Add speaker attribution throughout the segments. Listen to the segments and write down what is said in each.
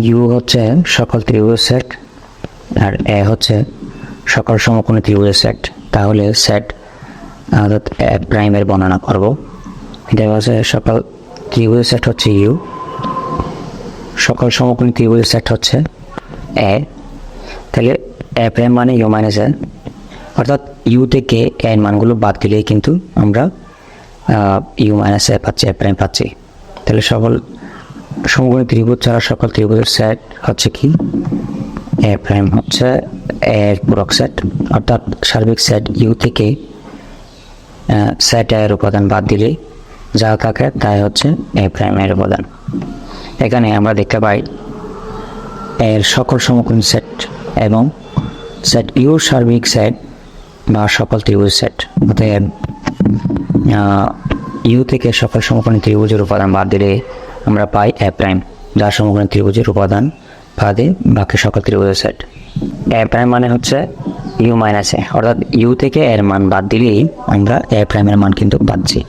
Speaker 1: You হচ্ছে সকল ত্রিভুজ সেট আর এ হচ্ছে সকল সমকোণী ত্রিভুজের সেট। তাহলে সেট, অর্থাৎ এ প্রাইমের বর্ণনা করব। এটা হচ্ছে সকল ত্রিভুজের সেট হচ্ছে ইউ। সকল সমকোণী ত্রিভুজের সেট হচ্ছে এ। তাহলে এ প্রাইম মানে ইউ মাইনাস এ। অর্থাৎ ইউ থেকে এর মানগুলো বাদ দিলেই কিন্তু আমরা ইউ মাইনাস এ পাচ্ছি, এ প্রাইম পাচ্ছি। তাহলে সকল সমকোণী ত্রিভুজ ছাড়া সকল ত্রিভুজের সেট হচ্ছে কি? এ প্রাইম হচ্ছে এর পূরক সেট অর্থাৎ সার্বিক সেট ইউ থেকে সেট এর উপাদান বাদ দিলে যা থাকে তাই হচ্ছে এ প্রাইম এর উপাদান। এখানে আমরা দেখতে পাই এর সকল সমকোণী সেট এবং সেট ইউ সার্বিক সেট বা সকল ত্রিভুজ সেট অতএব ইউ থেকে সকল সমকোণী ত্রিভুজের উপাদান বাদ দিলে আমরা পাই এ প্রাইম, যা সমকোণী ত্রিভুজের উপাদান, বাদে বাকি সকল ত্রিভুজের সেট। এ প্রাইম মানে হচ্ছে ইউ মাইনাস এ, অর্থাৎ ইউ থেকে এর মান বাদ দিলেই আমরা এ প্রাইমের মান কিন্তু পাচ্ছি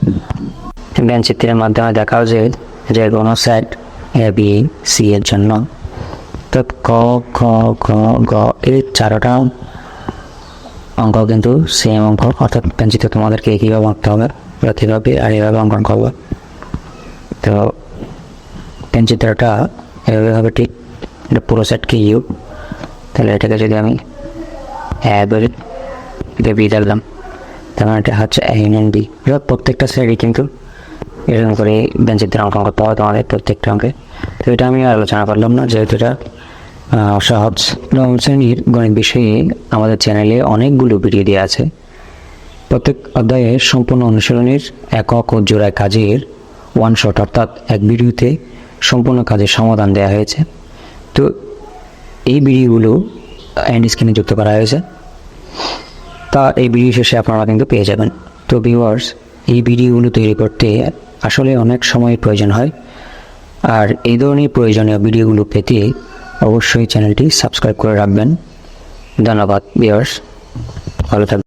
Speaker 1: ব্যান চিত্রের মাধ্যমে দেখাও যে যে কোনো সেট এ বি সি এর জন্য তো ক, খ গ গ এই চারোটা অঙ্ক কিন্তু সেম অঙ্ক, অর্থাৎ পেন্সিতে তোমাদেরকে একইভাবে আঁকতে হবে, প্রতিভাবে আর এভাবে অঙ্কন করবে। তো পেনচিত্রটা এভাবে হবে, ঠিক? এটা পুরো সেটকে ইউ তাহলে এটাকে যদি আমি এ বলি এটা বি দিলাম। তাহলে এটা হচ্ছে এ ইউনিয়ন বি এবার প্রত্যেকটা সাইডে কিন্তু এরকম করে বেঞ্চিত্র অঙ্কন করতে হবে তোমাদের প্রত্যেকটা অঙ্কে। তো এটা আমি আলোচনা করলাম না, যেহেতু এটা সহজ। নবম শ্রেণির গণিত বিষয়ে আমাদের চ্যানেলে অনেকগুলো ভিডিও দেওয়া আছে। প্রত্যেক অধ্যায়ে সম্পূর্ণ অনুশীলনের একক ও জোড়ায় কাজের ওয়ান শট অর্থাৎ এক ভিডিওতে সম্পূর্ণ কাজের সমাধান দেওয়া হয়েছে। তো এই ভিডিওগুলো এন্ড স্ক্রিনে যুক্ত করা হয়েছে। তা এই ভিডিও শেষে আপনারা কিন্তু পেয়ে যাবেন। তো ভিউয়ার্স এই ভিডিওগুলো তৈরি করতে আসলে অনেক সময় প্রয়োজন হয়। আর এই ধরনের প্রয়োজনীয় ভিডিওগুলো পেতে অবশ্যই চ্যানেলটি সাবস্ক্রাইব করে রাখবেন। ধন্যবাদ ভিউয়ার্স ভালো থাকবেন।